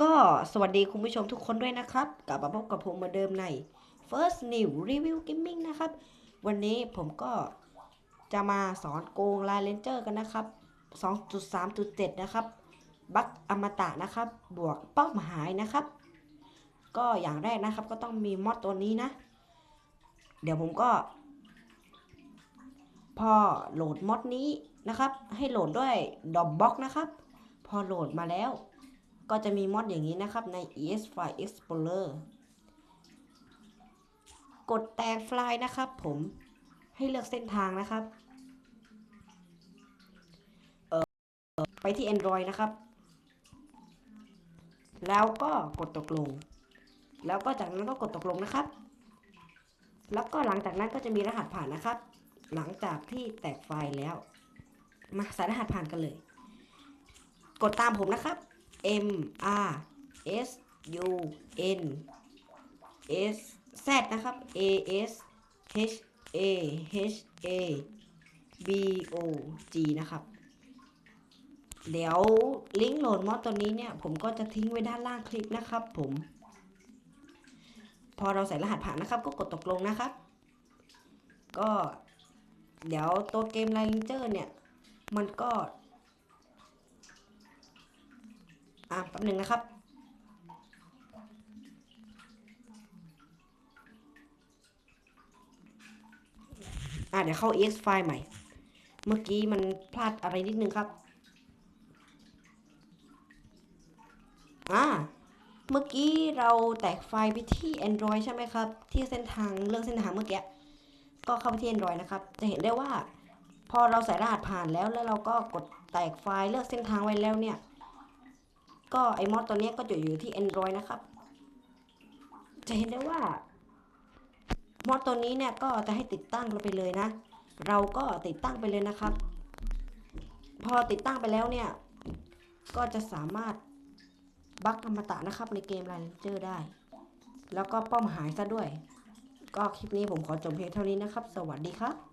ก็สวัสดีคุณผู้ชมทุกคนด้วยนะครับ กลับมาพบกับผมเหมือนเดิมใน First New Review Gaming นะครับ วันนี้ผมก็จะมาสอนโกง Line Ranger กันนะครับ 2.3.7 นะครับ บัคอมตะนะครับ บวกเป้าหมายนะครับ ก็อย่างแรกนะครับก็ต้องมีมอดตัวนี้นะ เดี๋ยวผมก็ พอโหลดมอดนี้นะครับ ให้โหลดด้วยดอ b บ็อกนะครับ พอโหลดมาแล้ว ก็จะมีมอดอย่างนี้นะครับใน ES File Explorer กดแตกไฟล์นะครับ ผมให้เลือกเส้นทางนะครับเออไปที่ Android นะครับ แล้วก็กดตกลง แล้วก็จากนั้นก็กดตกลงนะครับ แล้วก็หลังจากนั้นก็จะมีรหัสผ่านนะครับ หลังจากที่แตกไฟล์แล้ว มาใส่รหัสผ่านกันเลย กดตามผมนะครับ M R S U N S Z นะครับ A S H A H A B O G นะครับ เดี๋ยวลิงก์โหลดมอดตัวนี้เนี่ย ผมก็จะทิ้งไว้ด้านล่างคลิปนะครับผม พอเราใส่รหัสผ่านนะครับ ก็กดตกลงนะครับ ก็เดี๋ยวตัวเกมไลน์เจอร์เนี่ย มันก็ อะแป๊บหนึ่งนะครับอะเดี๋ยวเข้า ES ไฟล์ใหม่ เมื่อกี้มันพลาดอะไรนิดนึงครับ อ่า เมื่อกี้เราแตกไฟล์ไปที่ Android ใช่ไหมครับ ที่เส้นทางเลือกเส้นทางเมื่อกี้ ก็เข้าไปที่ Android นะครับ จะเห็นได้ว่า พอเราใส่รหัสผ่านแล้วแล้วเราก็กดแตกไฟล์เลือกเส้นทางไว้แล้วเนี่ย ก็ไอมอดตัวนี้ก็จะอยู่ที่ Android นะครับ จะเห็นได้ว่ามอดตัวนี้เนี่ยก็จะให้ติดตั้งเราไปเลยนะ เราก็ติดตั้งไปเลยนะครับ พอติดตั้งไปแล้วเนี่ย ก็จะสามารถบัคอมตะนะครับในเกม r ร n เจอร์ได้ แล้วก็ป้อมหายซะด้วย ก็คลิปนี้ผมขอจบเพียงเท่านี้นะครับ สวัสดีครับ